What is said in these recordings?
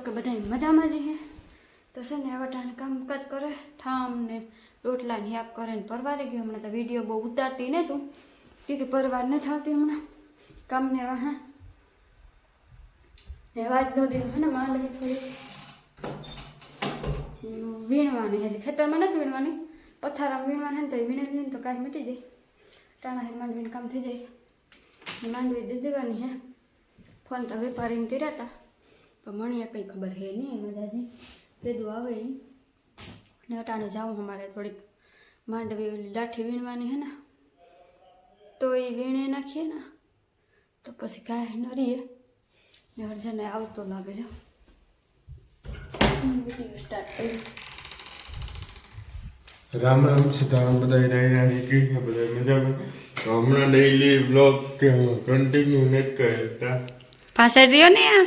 જો કે બધા મજામાં જ હે તો છે ને વટાણે કામકાજ કરે ઠામ ને રોટલા ને યાક કરે ને પરવારે ગયો હમણાં તો વિડીયો બહુ ઉતારતી ને તું કે પરવાર ન થતી હમણાં કામને હા ને વાતનો દિન હે ને માંડવી થોડી હમ, વીણવાની હજી ખેતરમાં નથી વીણવાની પથારામાં વીણવાની ને તો એ વીણે લઈએ ને તો કાંઈ મટી જાય ટાણા હે માંડવીનું કામ થઈ જાય ને માંડવી દઈ દેવાની હે ફોન તો વેપારીને કર્યા હતા પણ મને કંઈ ખબર હે નહીં એમાં જાજી કીધું આવે એ ને અટાણે જાઉં અમારે થોડીક માંડવી ઓલી દાઠી વીણવાની હે ને તો એ વીણે નાખીએ ને તો પછી ગાય ન રહીએ ને અર્જને આવતો લાગે છે વીડિયો સ્ટાર્ટ કરી. રામ રામ સીતારામ બધા રાયરા નીકળી ગયા બધા મજામાં. તો હમણાં ડેઈલી બ્લોગ કન્ટિન્યુ નથી કરતા પાસે રહ્યો ને આ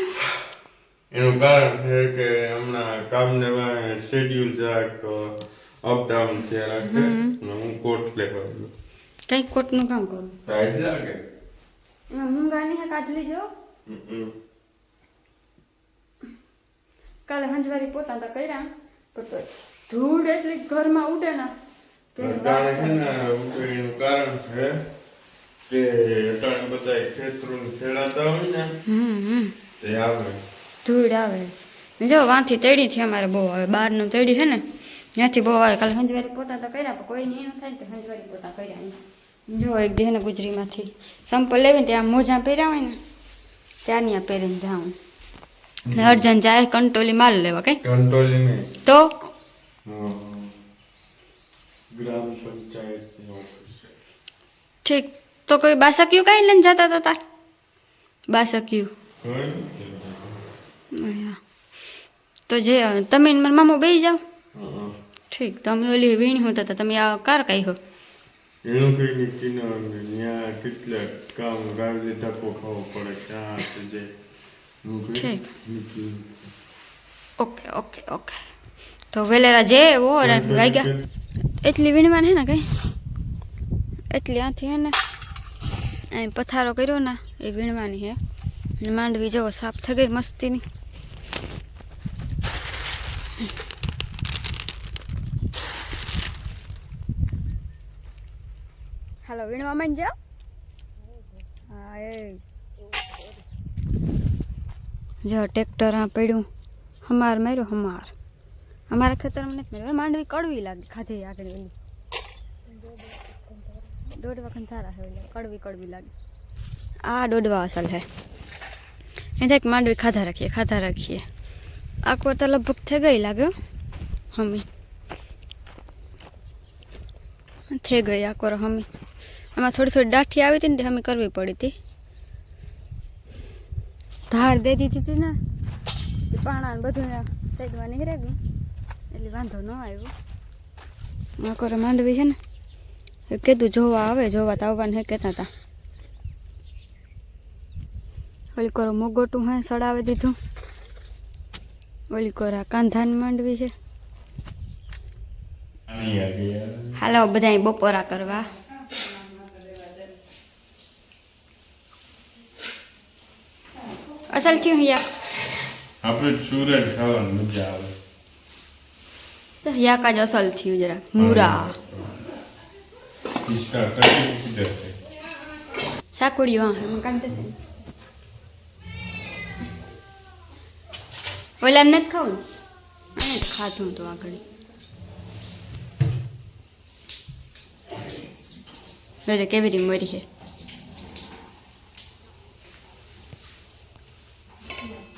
એનું કારણ છે કે હમણાં કામને શેડ્યુલ જરાક અપડાઉન થયા રાખે અને હું કોટ લેવા ગયો કંઈક કોટનું કામ કરું રાઈટ લાગે એમાં મૂંગાની હે કાઢ લીજો હમ. કાલે હંજવારી પોતા તો કર્યા પણ તો ધૂળ એટલી ઘરમાં ઉડે ને કે અટાણે છે ને એનું કારણ છે કે અટાણે બધા ખેતરો ખેડાતા હોય ને હમ હમ તે આવે ધૂળ આવે. જો વાંથી તેડીથી અમારે બહુ. આવે બહારનું તેડી છે ને ત્યાંથી બહુ આવે. કાલે હંજવારી પોતા તો કર્યા પણ કોઈ નહીં થાય તો હંજવારી પોતા કર્યા જો એક દેહ ને ગુજરીમાંથી સંપલ લેવીને ત્યાં મોજા પહેર્યા હોય ને ત્યાં ત્યાં પહેરીને જાઉં. ને અર્જન જાય કંટોલી માલ લેવા કઈ. કંટોલી ને તો? ગ્રામ પંચાયત ઠીક. તો કોઈ બાસક્યું કઈ લઈને જતા હતા તાર? બાસક્યું. તો જે તમે ને મારા મામો બેસી જાઓ હં. ઠીક તમે ઓલી વીણી હોતા હતા તમે આ કાર કાંઈ હો એનું કઈ નક્કી ન હોય ત્યાં કેટલા કામ રાવલી ધક્કો ખાવો પડે ક્યાં છે જે એનું કઈ ઠીક. નક્કી ન. ઓકે ઓકે ઓકે તો વેલેરા જે વો વાગ્યા એટલી વીણવાની હે ને કઈ એટલી આથી હે ને અહીં પથારો કર્યો ને એ વીણવાની હે ને માંડવી જો સાફ થઈ ગઈ મસ્તીની હાલો વીણવા માંડ જાઓ હા એ જો ટ્રેક્ટર આ પડ્યું હમાર માર્યો હમાર અમારા ખેતરમાં નથી માર્યો માંડવી કડવી લાગી ખાધી આગળ એની દોડવા ખંધારા છે એટલે કડવી કડવી લાગી આ દોડવા અસલ હે એ થાય કે માંડવી ખાધા રાખીએ ખાધા રાખીએ આખો તો લગભગ થઈ ગઈ લાગ્યો હમી થઈ ગઈ આકોર હમી આમાં થોડી થોડી દાઠી આવી હતી ને તે હમી કરવી પડી હતી. ધાર દે દીધી હતી ને એ પાણા ને બધું સાઈડમાં નીકળે ગયું એટલે વાંધો ન આવ્યો. આકોરે માંડવી છે ને. એ કીધું જોવા આવે જોવા તો આવવાનું હે કહેતા હતા. ઓલી કરો મોગોટું હે સડાવી દીધું. ઓલી કોરા કાંધાની માંડવી છે. હાલો બધા બપોરા કરવા. અસલ થયું યા આપણે સુરત ખાવાની મજા આવે તો યા કાજ અસલ થયું જરા મૂરા પિસ્તા કટી સીધા છે સાકુડિયો હા એમાં કાઢી દે ઓલા નથી ખાવું આને જ ખાધું તો આગળ જોજે કેવી રીતે મરી છે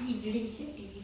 iyi güreşi, iyi.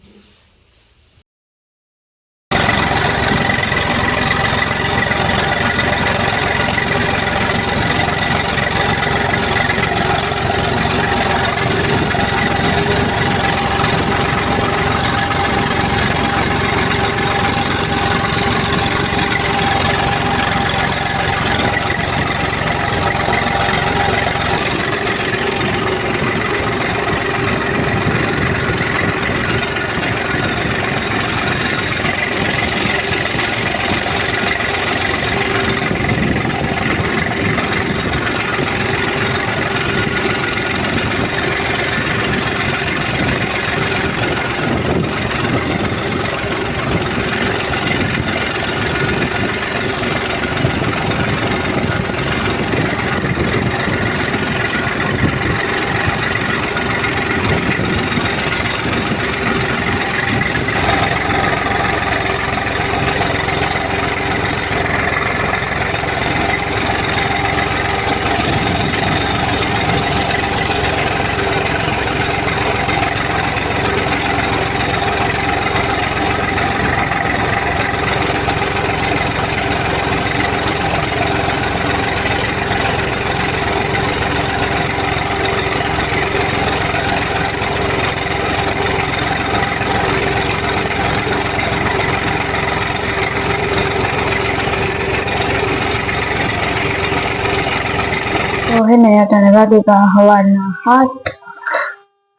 હે ને અટાણે વાગે કા હવારના હાથ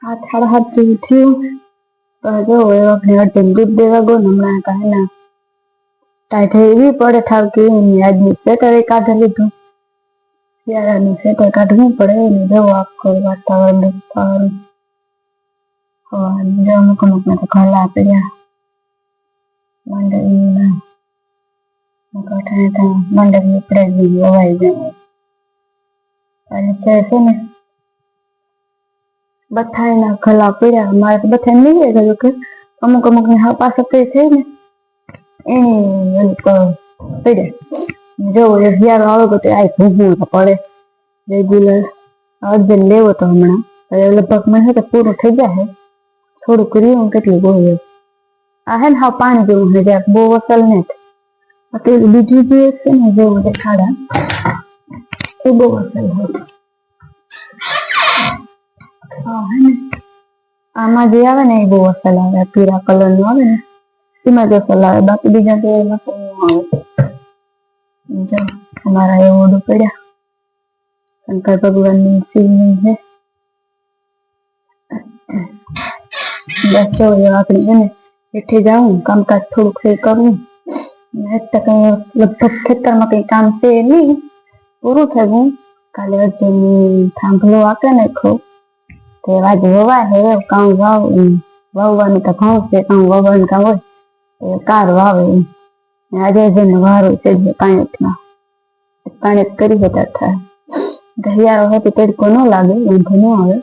હાથ સાડા હાથ જેવું થયું તો જો એ વખતે અર્જુન દૂધ દેવા ગયો ને હમણાં કા હે ને ટાઈટ એવી પડે ઠાવકી એની આજની સ્વેટર એ કાઢી લીધું શિયાળાનું સ્વેટર કાઢવું પડે ને જવું આખું વાતાવરણ સારું હવાનું જો અમુક અમુક ને તો ઘલા પડ્યા મંડળીના અટાણે તો મંડળી ઉપડે જ વવાઈ જાય અને તે છે ને બથાઈના ગલા પીડ્યા મારે બથાઈ નહીં ગયું કે અમુક અમુક ને હા પાસે છે ને એની ઓલી જો શિયાળો આવે તો આ ભૂગવું પડે. રેગ્યુલર અર્જન લેવો તો હમણાં. લગભગ મને તો પૂરું થઈ જાય થોડુંક રહ્યું કેટલું ગયું આ હે ને હા પાણી જેવું છે જ્યાં બહુ અસલ નથી. આ બીજું જે છે ને, જેવું દેખાડા ને. આમાં જે આવે ને એ બહુ અસલ આવે. પીળા કલરનું આવે ને, એમાં જ અસલ આવે. બાકી બીજા તો અસલનું આવે. અમારા એ ઓડો પડ્યા. શંકર ભગવાનની શિવલિંગ છે. બસ જો આપણી છે ને હેઠે જાઉં. કામકાજ થોડુંક એ કરવું તો કઈ લગભગ ખેતરમાં કઈ કામ છે નહીં. પૂરું થયું. કાલે વચ્ચે થાંભલો આપે ને ખૂબ તે વાજ વવા હે કામ વાવ વાવવાનું તો ઘઉં છે કામ વાવવાનું કામ હોય એ કાર વાવે એ આજે જેને વારું છે જે પાણીમાં પાણી કરી જતા થાય દહિયારો હોય તો તડકો ન લાગે વાંધો ન આવે.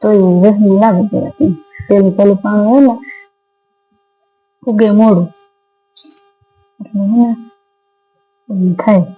તો એ વહેલું લાગે જરાક પેલું પેલું પાણી હોય ને ઉગે મોડું. એટલે થાય.